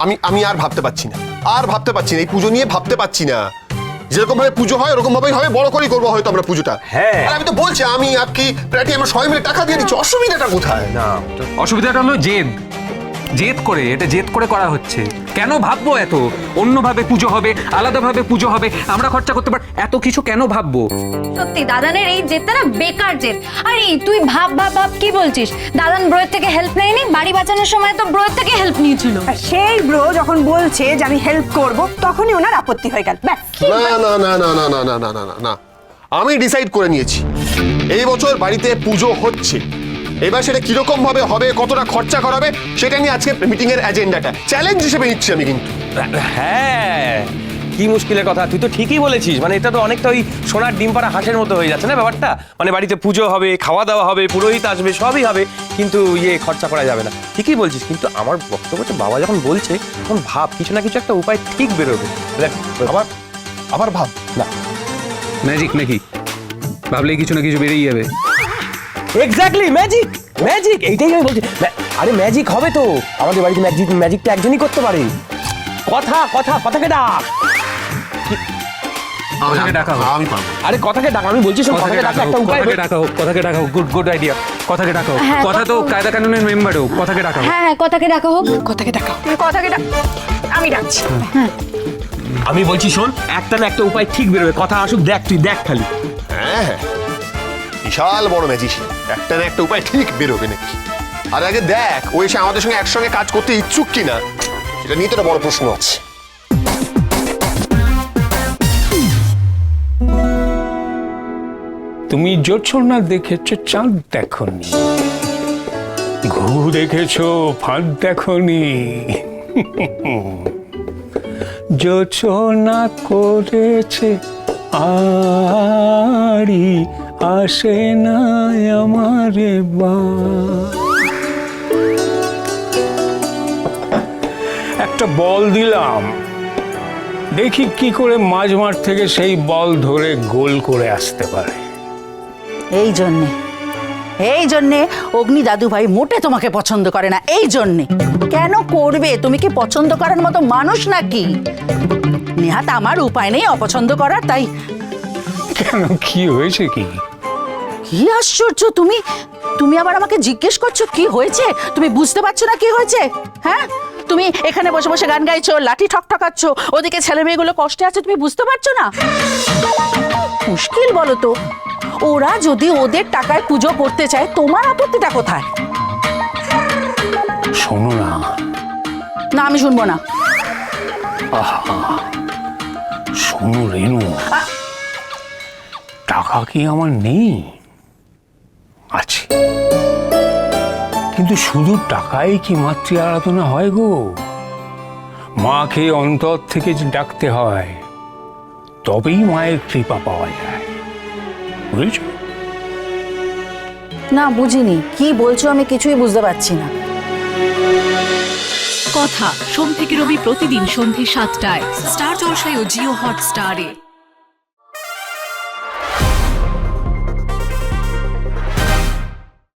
আমি আমি আর ভাবতে পারছি না। আর ভাবতে পারছি না এই পুজো নিয়ে ভাবতে পারছি না। যেরকম ভাবে পুজো হয় ওরকম ভাবেই হবে বড় করেই করব হয়তো আমরা পুজোটা। হ্যাঁ। আর আমি তো বলছি আমি আপকি প্রায় আমরা সবাই মিলে টাকা দিয়ে দিচ্ছি অসুবিধাটা কোথায়? না অসুবিধাটা হলো জেদ। জেদ করে এটা জেদ করে করা হচ্ছে কেন ভাববো এত অন্যভাবে পুজো হবে আলাদাভাবে পুজো হবে আমরা খরচা করতে পার এত কিছু কেন ভাববো সত্যি দাদানের এই জেদটা না বেকার জেদ আরে তুই ভাব ভাব ভাব কি বলছিস দাদান ব্রয়ের থেকে হেল্প নেয়নি বাড়ি বাঁচানোর সময় তো ব্রয়ের থেকে হেল্প নিয়েছিল আর সেই ব্রো যখন বলছে যে আমি হেল্প করব তখনই ওনার আপত্তি হয়ে গেল ব্যাস না না না না না না না না না না না আমি ডিসাইড করে নিয়েছি এই বছর বাড়িতে পুজো হচ্ছে এবার সেটা কীরকম ভাবে হবে কতটা খরচা করাবে সেটা নিয়ে আজকে মিটিং এর এজেন্ডাটা চ্যালেঞ্জ হিসেবে নিচ্ছি আমি কিন্তু। হ্যাঁ কি মুশকিলের কথা তুই তো ঠিকই বলেছিস। মানে এটা তো অনেকটা ওই সোনার ডিম পাড়া হাঁসের মতো হয়ে যাচ্ছে না ব্যাপারটা? মানে বাড়িতে পুজো হবে খাওয়া দাওয়া হবে পুরোহিত আসবে সবই হবে কিন্তু ইয়ে খরচা করা যাবে না। ঠিকই বলছিস কিন্তু আমার বক্তব্য হচ্ছে বাবা যখন বলছে তখন ভাব কিছু না কিছু একটা উপায় ঠিক বেরোবে। দেখ, আবার আবার ভাব না। ম্যাজিক নাকি? ভাবলেই কিছু না কিছু বেরিয়ে যাবে। এক্স্যাক্টলি ম্যাজিক ম্যাজিক এইটাই আমি বলছি। আরে ম্যাজিক হবে তো। আমাদের বাড়িতে ম্যাজিক ম্যাজিকটা একজনই করতে পারে। কথা কথা কথাকে ডাক। কথাকে ডাকা হোক। আমি পারব। আরে কথাকে ডাক আমি বলছি শোন, কথাকে ডাক একটা হোক উপায় কথাকে ডাকা হোক কথাকে ডাকা হোক গুড গুড আইডিয়া কথাকে ডাকা হোক। হ্যাঁ, কথা তো কায়দা কানুনের মেম্বার হোক কথাকে ডাকা হোক। হ্যাঁ হ্যাঁ কথাকে ডাকা হোক। কথাকে ডাকাও তুমি কথাকে ডাক আমি ডাকছি। আমি বলছি শোন একটা না একটা উপায় ঠিক বেরোবে। কথা আসুক দেখ তুই দেখ খালি। হ্যাঁ হ্যাঁ। বিশাল বড় ম্যাজিশিয়ান একটা না একটা উপায় ঠিক বেরোবে নাকি? আর আগে দেখ, ও এসে আমাদের সঙ্গে একসঙ্গে কাজ করতে ইচ্ছুক কিনা, সেটা নিয়ে তো বড় প্রশ্ন আছে। তুমি জোছনা দেখেছ, চাঁদ দেখনি। ঘু দেখেছ, ফাঁদ দেখনি। জোছনা করেছে আরি আসে না আমারে বা। একটা বল দিলাম। দেখি কি করে মাঝ মাঠ থেকে সেই বল ধরে গোল করে আসতে পারে। এই জন্যে এই জন্যে অগ্নি দাদু ভাই মোটে তোমাকে পছন্দ করে না এই জন্যে। কেন করবে? তুমি কি পছন্দ করার মতো মানুষ নাকি? নেহাত আমার উপায় নেই অপছন্দ করার তাই কেন কি হয়েছে কি? কি আশ্চর্য তুমি তুমি আবার আমাকে জিজ্ঞেস করছ কি হয়েছে? তুমি বুঝতে পারছ না কি হয়েছে? হ্যাঁ? তুমি এখানে বসে বসে গান গাইছো লাঠি ঠক ঠকাচ্ছ ওদিকে ছেলে মেয়েগুলো কষ্টে আছে তুমি বুঝতে পারছ না? মুশকিল বলো তো ওরা যদি ওদের টাকায় পুজো করতে চায় তোমার আপত্তিটা কোথায়? শোনো না। না আমি শুনব না। শোনো রেনু। টাকা কি আমার নেই? আছে। কিন্তু শুধু টাকাই কি মাতৃ আরাধনা হয় গো? মাকে অন্তর থেকে যে ডাকতে হয় তবেই মায়ের কৃপা পাওয়া যায়। বুঝেছ? না বুঝিনি। কি বলছো আমি কিছুই বুঝতে পারছি না। কথা সোম থেকে রবি প্রতিদিন সন্ধে সাতটায়। স্টার জলসায় ও জিও হটস্টারে।